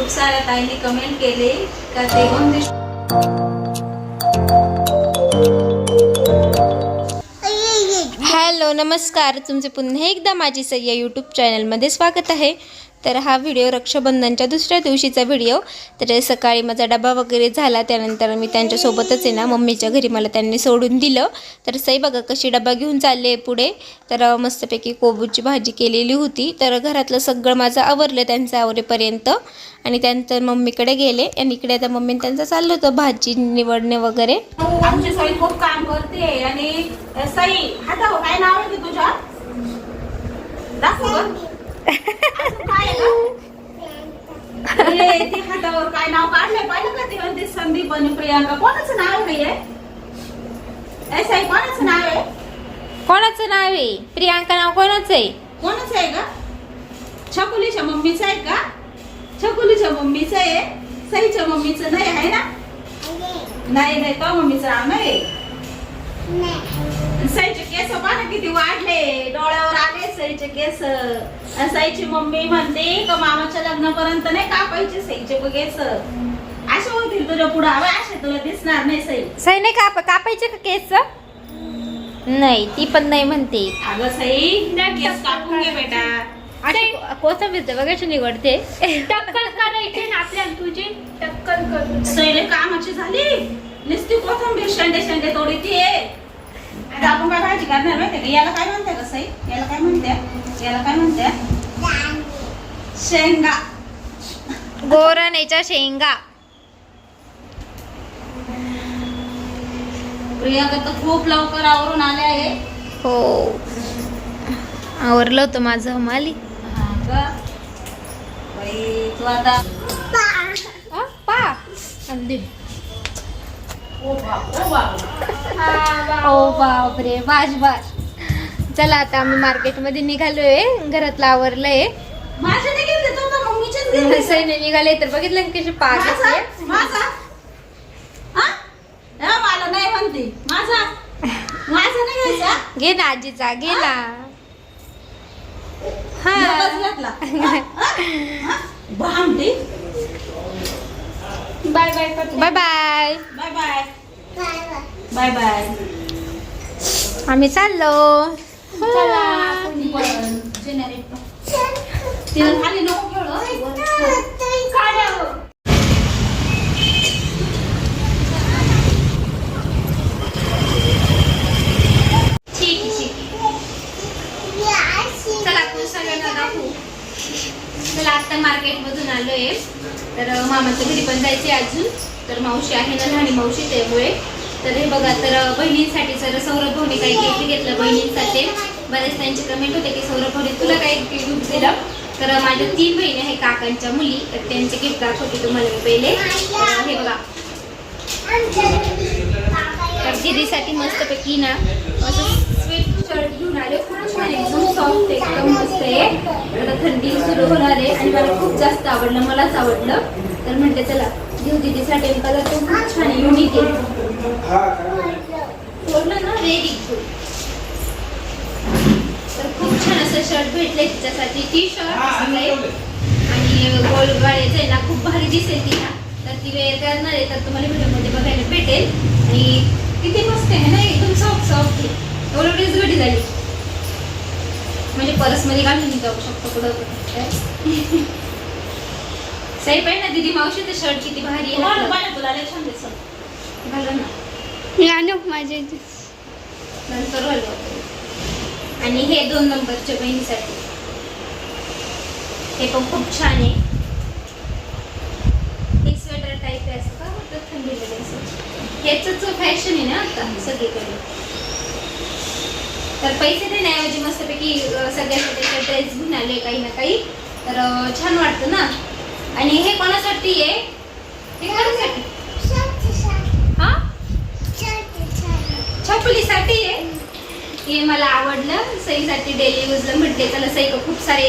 खूप साऱ्या ताईंनी कमेंट केले. का ते हॅलो नमस्कार. तुमचे पुन्हा एकदा माझी सय्या यूट्यूब चॅनलमध्ये स्वागत आहे. तर हा व्हिडिओ रक्षाबंधनच्या दुसऱ्या दिवशीचा व्हिडिओ. तर सकाळी माझा डबा वगैरे झाला त्यानंतर मी त्यांच्यासोबतच आहे ना मम्मीच्या घरी मला त्यांनी सोडून दिलं. तर सई बघा कशी डबा घेऊन चालले पुढे. तर मस्तपैकी कोबूची भाजी केलेली होती. तर घरातलं सगळं माझं आवरलं त्यांचं आवरेपर्यंत. आणि त्यानंतर मम्मीकडे गेले. आणि इकडे आता मम्मी त्यांचं चाललं होतं भाजी निवडणे वगैरे. आमची सई खूप काम करते. आणि सई हातावर काय नाव आहे तुझ्या? दाखव ते हातावर काय नाव काढलंय? पाहिलं का ते? म्हणते संदीप आणि प्रियांका. कोणाचं नाव आहे हे? ए साई कोणाचं नाव आहे? कोणाचं नाव आहे? प्रियांका नाव कोणाचं आहे? कोणाचं आहे का छकुलीच्या मम्मीचं आहे का? छकुलीच्या मम्मीचं आहे? सईच्या मम्मीचं नाही आहे ना? नाही. नाही तो मम्मीचं नाव नाही. सईचे केस पहा ना किती वाढले. डोळ्यावर आले सईचे केस. आणि सईची मम्मी म्हणते का मामाच्या लग्नापर्यंत नाही कापायचे सईचे केस? असे होतील तुझ्या पुढे. हवे असे तुला दिसणार नाही सई. सई नाही काप कापायचे का केस? नाही ती पण नाही म्हणते. अगं सई त्या केस कापून घे बेटा. अशी कोथिंबीर बघायची निवडते. टक्कल करायची ना आपल्या तुझी. टक्कल करून. सैले कामाची झाली. नुसती कोथंबीर शेंडे शेंडे तोडी ती आता आपण काय भाजी करणार माहितीये का? याला काय म्हणते का सई? याला काय म्हणते याला काय म्हणते शेंगा. गोराण्याच्या शेंगा. प्रियांका तर खूप लवकर आवरून आले आहे. हो. आवरलं होतं माझं माली. हा का? बाई, तू आता पा. अंदी ओ बाप, ओ बाप. ओ बापरे. बाज बाज चला आता आम्ही मार्केटमध्ये निघालोय. घरातलं आवरलंय. माझ्या नाही गेले तो तर मम्मीचेच गेले सैने निघाले तर बघितलं ना कशी पाच घे ना आजीचा घे ना. Bye bye. Bye bye. Bye bye. Bye bye. आम्ही चाललो. चला हं. आता मार्केटमधून आलोय. तर मामाच्या घरी पण जायचे अजून. तर मावशी आहे ना लहानी मावशी त्यामुळे तर हे बघा तर बहिणींसाठी सर सौरभ भाऊने काही गिफ्ट घेतलं बहिणींसाठी. बरेच त्यांचे कमेंट होते की सौरभ भाऊने तुला काही गिफ्ट दिलं? तर माझ्या तीन बहिणी आहे काकांच्या मुली. तर त्यांचे गिफ्ट दाखवते तुम्हाला मी पहिले. हे बघा. तर दिदीसाठी मस्तपैकी ना असं स्वीट शर्ट घेऊन आले. खूप छान एकदम सॉफ्ट एकदम मस्त आहे. आता थंडी सुरू होणार आहे आणि मला खूप जास्त आवडलं मलाच आवडलं. तर म्हणते चला घेऊ दिदीसाठी. कलर तो खूप छान युनिक आहे. सोडलं ना रेडी तर खूप छान असं शर्ट भेटले तिच्यासाठी टी शर्ट आणि गोल गळ्याचं आहे ना खूप भारी दिसेल तिला तर ती वेअर करणार आहे. तर तुम्हाला व्हिडिओमध्ये बघायला भेटेल आणि किती मस्त आहे ना एकदम सॉफ्ट सॉफ्ट आहे एवढं ड्रेस घडी झाली म्हणजे परसमध्ये घालून जाऊ शकतो कुठं कुठं सही पाहिजे ना दिदी मावशी ते शर्ट किती भारी आहे तुला छान दिसत. घालून ना माझ्या नंतर आणि हे दोन नंबरच्या बहिणीसाठी. हे पण खूप छान आहे. हे स्वेटर टाईप आहे असं का? तर थंडीमध्ये असं. ह्याच फॅशन आहे ना आता सगळीकडे. तर पैसे देण्याऐवजी मस्तपैकी सगळ्यासाठी ड्रेस घेऊन आले काही ना काही. तर छान वाटतं ना? आणि हे कोणासाठी आहे? हे घरासाठी हा छकुलीसाठी आहे. हे मला आवडलं. सईसाठी डेली यूजला म्हटले त्याला सई खूप सारे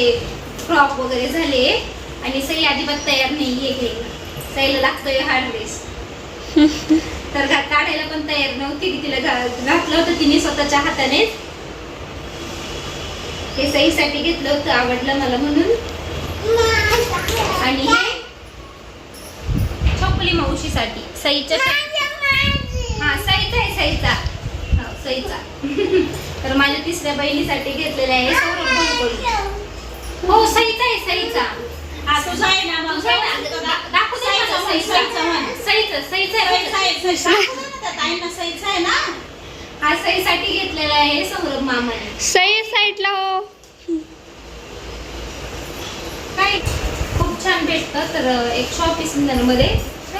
फ्रॉक वगैरे झाले आणि सई अजिबात तयार नाही आहे घ्यायला सईला लागतोय हा ड्रेस तर घा- काढायला पण तयार नव्हती. की तिला घा- घातलं होतं तिने स्वतःच्या हाताने. हे सईसाठी घेतलं होतं आवडलं मला म्हणून. आणि हे मावशीसाठी सईच्या हा सईचा आहे सईचा. हो, सईचा. तर माझ्या तिसऱ्या बहिणीसाठी घेतलेला आहे सौरभ हो सईचा आहे सईचा. हा हा सईसाठी घेतलेला आहे सौरभ मामाने. सई साईडला हो. काय? खूप छान भेटतं तर एक शॉप सुंदरमध्ये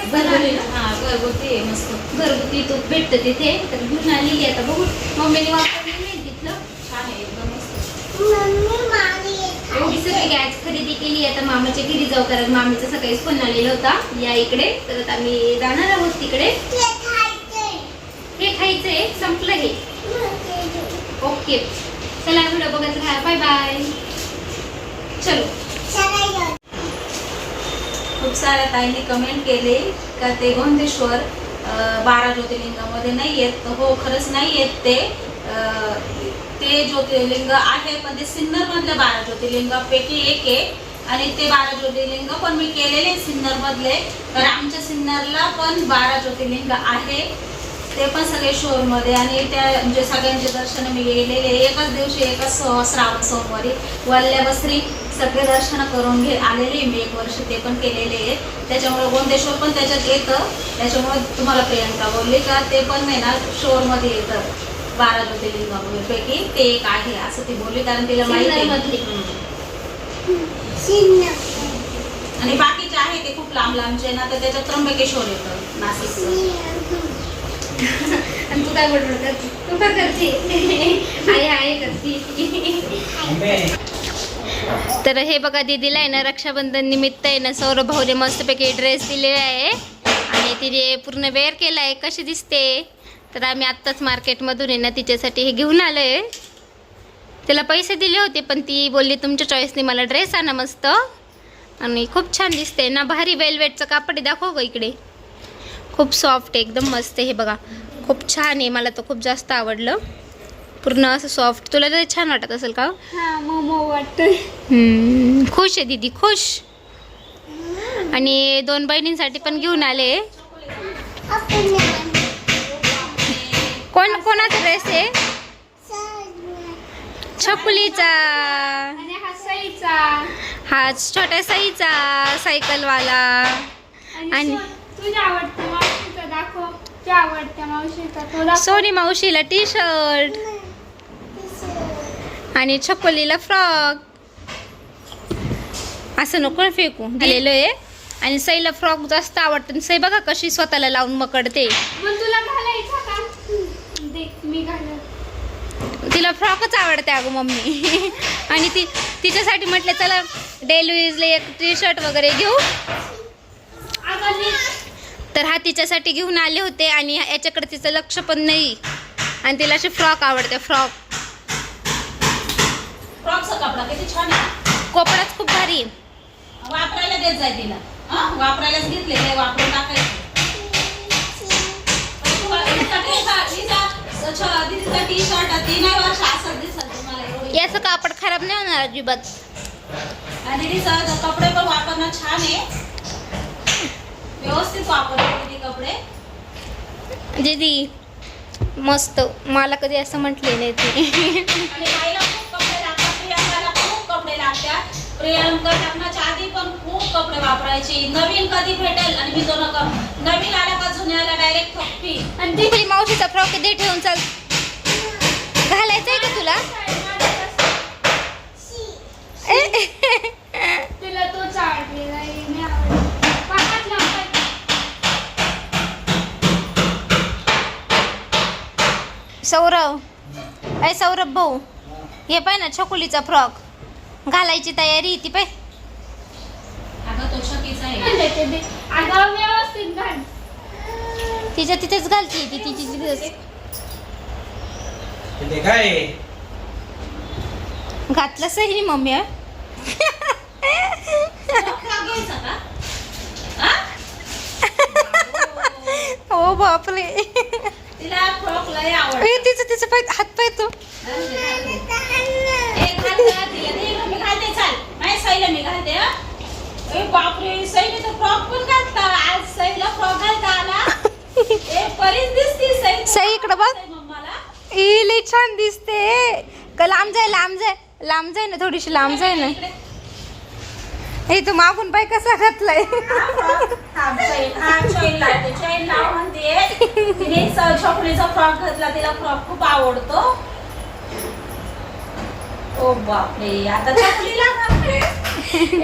घरगुती? हा घरगुती आहे मस्त. घरगुती तूप भेटतं तिथे. तर घेऊन आलेली आता बघू. मम्मीने वापरलेली नाही तिथलं. छान आहे एकदम मस्त. एवढी सगळी गॅस खरेदी केली आता मामाच्या घरी जाऊ कारण मामीचा सकाळीच फोन आलेला होता. या इकडे. तर आता आम्ही जाणार आहोत तिकडे. हे खायचंय संपलं हे. ओके चला व्हिडिओ बघत राहा. बाय बाय चलो खूप साऱ्या ताईंनी कमेंट केले का ते गोंदेश्वर बारा ज्योतिर्लिंगामध्ये नाही येत. हो खरंच नाही येत ते. ते ज्योतिर्लिंग आहे पण ते सिन्नरमधल्या बारा ज्योतिर्लिंगापैकी एक आहे. आणि ते बारा ज्योतिर्लिंग पण मी केलेले सिन्नर मधले तर आमच्या सिन्नरला पण बारा ज्योतिर्लिंग आहे. ते पण सगळे शोरमध्ये आणि त्या म्हणजे सगळ्यांचे दर्शन मी गेलेले. एकाच दिवशी एकाच श्रावण सोमवारी. वल्ल्या बसरी सगळे दर्शन करून घे. आलेले मी एक वर्ष ते पण केलेले आहे त्याच्यामुळे गोंदेश्वर पण त्याच्यात येतं. त्याच्यामुळे तुम्हाला प्रियंका बोलली का ते पण नाही ना शोरमध्ये येतं. बारा ज्योतिर्लिंगापैकी ते एक आहे असं ती बोलली कारण तिला माहिती. आणि बाकीचे आहे ते खूप लांब लांबचे ना तर त्याच्यात त्र्यंबकेश्वर येतं नाशिकचं. आणि तू काय करते तू काय करते. आहे आहे करते. तर हे बघा दीदीला आहे ना रक्षाबंधन निमित्त आहे ना सौरभ भाऊने मस्तपैकी ड्रेस दिलेला आहे. आणि तिने पूर्ण वेअर केला आहे. कशी दिसते? तर आम्ही आत्ताच मार्केटमधून आहे ना तिच्यासाठी हे घेऊन आलो आहे तिला पैसे दिले होते पण ती बोलली तुमच्या चॉईसने मला ड्रेस आणा मस्त. आणि खूप छान दिसते ना भारी वेलवेटचं कापड दाखव ग इकडे. खूप सॉफ्ट आहे एकदम मस्त आहे हे बघा. खूप छान आहे मला तर खूप जास्त आवडलं. पूर्ण असं सॉफ्ट तुला तर छान वाटत असेल का? हा मोमो वाटतोय. हम्म, खुश आहे दीदी खुश. आणि दोन बहिणींसाठी पण घेऊन आले. कोण कोणाचा ड्रेस आहे? छकुलीचा. आणि हा सईचा. हा छोट्या साईचा सायकलवाला. आणि- आणि सो- तुझ्या आवडत्या मावशीचा दाखव. तुझ्या आवडत्या मावशीचा तो दाखव. सोनी मावशीला टी शर्ट आणि छकोलीला फ्रॉक. असं नको फेकू. दिलेलं आहे. आणि सईला फ्रॉक जास्त आवडतं. आणि सई बघा कशी स्वतःला लावून मकडते. तुला फ्रॉकच आवडते अगं मम्मी. आणि ती तिच्यासाठी म्हटलं चला डेली यूजला एक टी शर्ट वगैरे घेऊ. तर हा तिच्यासाठी घेऊन आले होते. आणि याच्याकडे तिचं लक्ष पण नाही. आणि तिला असे फ्रॉक आवडते फ्रॉक. फ्रॉकचा कपडा किती छान आहे. कोपडाच खूप भारी. आहे वापरायला देत जाय तिला. हं? वापरायलाच वापरून टाकायचं. टी शर्ट तीन वर्ष असं दिसत तुम्हाला एवढी. याचं कापड खराब नाही होणार अजिबात. आणि तिचं कपडे पण वापरणं छान आहे. व्यवस्थित वापरते ती कपडे. दीदी मस्त. मला कधी असं म्हटले नाही ते. आणि बाईला प्रियांका लग्नाच्या आधी पण खूप कपडे वापरायची. नवीन कधी भेटेल? आणि मी नका नवीन आला का जुन्याला डायरेक्ट थप्पी आणि दीदी मावशीचा फ्रॉक दे ठेवून चाल घालायचंय का तुला? तो अय सौरभ भाऊ हे पाय ना छकुलीचा फ्रॉक. घालायची तयारी ती पाय तिच्या तिथेच घालती ती तिची तिथेच काय? घातलं सही मम्मी? हो बापरे. तिला फ्रॉक लय आवड ए, तिचं तिचं पाय हात पाय तो. मी घालते चाल. नाही सईला मी घालते हं. ए बापरे सईने तर फ्रॉक पण घातला. आज सईला फ्रॉक घालता ए परीच दिसती सई. सई इकडं बघ. मम्माला. ई लई छान दिसते. का लांब जाय लांब जाय. लांब जाय ना थोडीशी लांब जाय ना. हे तू मागून बाय कसा घातलाय चैन लाव म्हणते तिने स- फ्रॉक घातला तिला फ्रॉक खूप आवडतो ओ बापरे आता चपलीला घालते.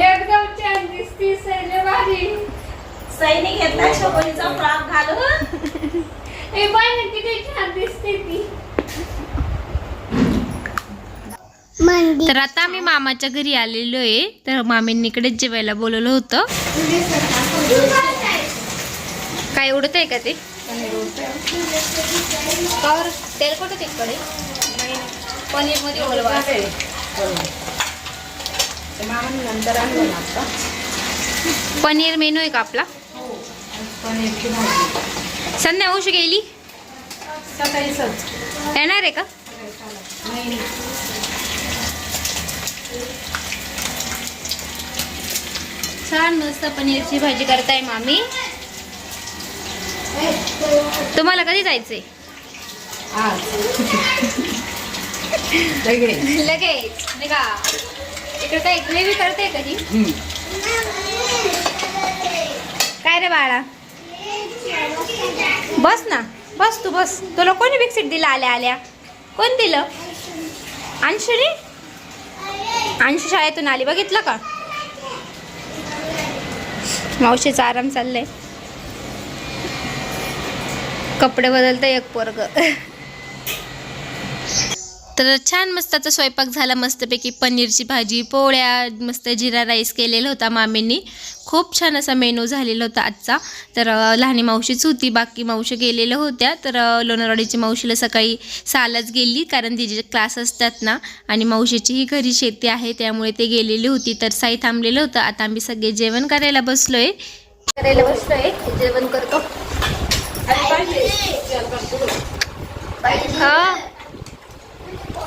एकदम छान दिसती सैन्य भारी सईने घेतला छोकरीचा फ्रॉक घालून हे बाई किती छान दिसते ती तर आता आम्ही मामाच्या घरी आलेलो आहे. तर मामींनी इकडेच जेवायला बोलवलं होतं. काय उडत आहे. का ते तिकडे पनीरमध्ये बोलवा पनीर मेनू आहे का आपला? संध्या उशी गेली? येणार आहे का? छान मस्त पनीरची भाजी करताय मामी. तुम्हाला कधी जायचंय? लगेच. निघा. इकडे काय ग्रेव्ही करते कधी? काय रे बाळा? बस ना. बस तू बस. तुला कोणी बिकसीट दिला आल्या आल्या? कोण दिलं? अंशुनी? अंशू शाळेतून आली. बघितलं का? मावशीचा आराम चाललाय. कपडे बदलतं एक पोरग. तर छान मस्त आता स्वयंपाक झाला मस्तपैकी. पनीरची भाजी पोळ्या मस्त जिरा राईस केलेला होता मामींनी. खूप छान असा मेनू झालेला होता आजचा. तर लहानी मावशीच होती बाकी मावशी गेलेल्या होत्या. तर लोणारवाडीची मावशीला सकाळी सालच गेली कारण तिचे क्लास असतात ना आणि मावशीचीही घरी शेती आहे त्यामुळे ते गेलेली होती. तर साई थांबलेलं होतं. आता आम्ही सगळे जेवण करायला बसलोय. करायला बसलोय. जेवण करतो. हा सोन्याचं घड्याळ आहे का नकली का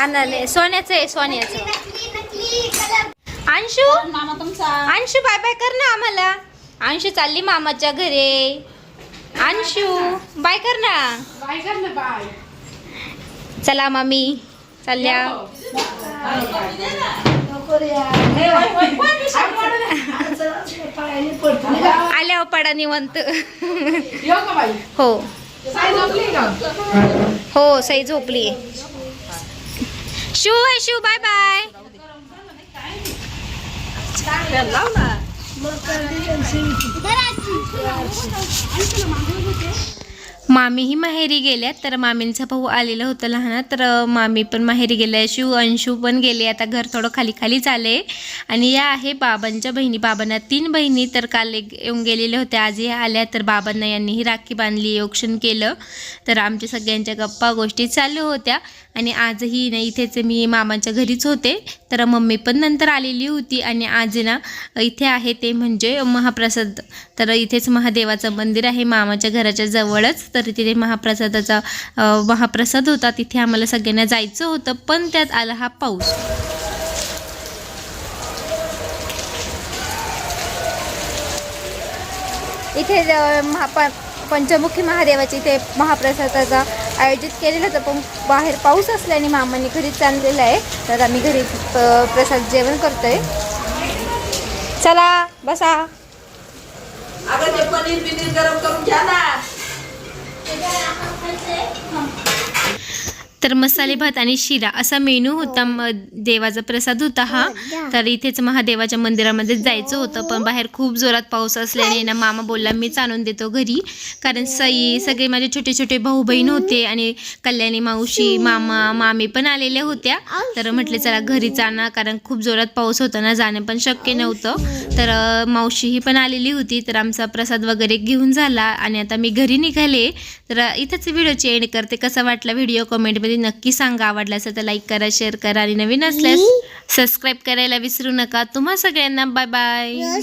आणाले सोन्याचं आहे सोन्याचं. नकली नकली कलर अंशू? मामा तुमचा? अंशू बाय बाय कर ना आम्हाला. अंशू चालली मामाच्या घरे. अंशू बाय कर ना. बाय कर ना बाय. चला मामी चालल्या. हे? आल्या पडा निवंत. हो. हो सई झोपली शिव आहे शिव बाय बाय मामीही माहेरी गेल्या तर मामींचा भाऊ आलेला होता लहाना तर मामी पण माहेरी गेल्या शिव अंशू पण गेले. आता घर थोडं खाली खाली झाले आणि या आहे बाबांच्या बहिणी. बाबांना तीन बहिणी तर काल येऊन गेलेल्या होत्या. आज या आल्या तर बाबांना यांनीही राखी बांधली योक्षण केलं. तर आमच्या सगळ्यांच्या गप्पा गोष्टी चालू होत्या. आणि आजही ना इथेच मी मामाच्या घरीच होते. तर मम्मी पण नंतर आलेली होती आणि आज ना इथे आहे ते म्हणजे महाप्रसाद. तर इथेच महादेवाचं मंदिर आहे मामाच्या घराच्या जवळच. तर तिथे महाप्रसादाचा महाप्रसाद होता. तिथे आम्हाला सगळ्यांना जायचं होतं पण त्यात आला हा पाऊस. इथे महापा पंचमुखी महादेवाची इथे महाप्रसादाचा आयोजित केलेलं होतं पण बाहेर पाऊस असल्याने मामांनी घरीच आणलेलं आहे. तर आम्ही घरी प्रसाद जेवण करतोय. चला बसा. अगं ते पनीर बिनीर गरम करून घ्या ना. तर मसाले भात आणि शिरा असा मेनू होता. देवाचा प्रसाद होता हा. तर इथेच महादेवाच्या मंदिरामध्ये जायचं होतं. पण बाहेर खूप जोरात पाऊस असल्याने ना मामा बोलला मीच आणून देतो घरी. कारण सई सगळे माझे छोटे छोटे भाऊ बहीण होते आणि कल्याणी मावशी मामा मामी पण आलेल्या होत्या. तर म्हटले चला घरीच आणा कारण खूप जोरात पाऊस होता ना जाणं पण शक्य नव्हतं. तर मावशीही पण आलेली होती. तर आमचा प्रसाद वगैरे घेऊन झाला आणि आता मी घरी निघाले. तर इथंच व्हिडिओची एंड करते. कसा वाटला व्हिडिओ? कमेंटमध्ये नक्की सांगा. आवडला असेल तर लाईक करा शेअर करा. आणि नवीन असल्यास सबस्क्राईब करायला विसरू नका. तुम्हा सगळ्यांना बाय बाय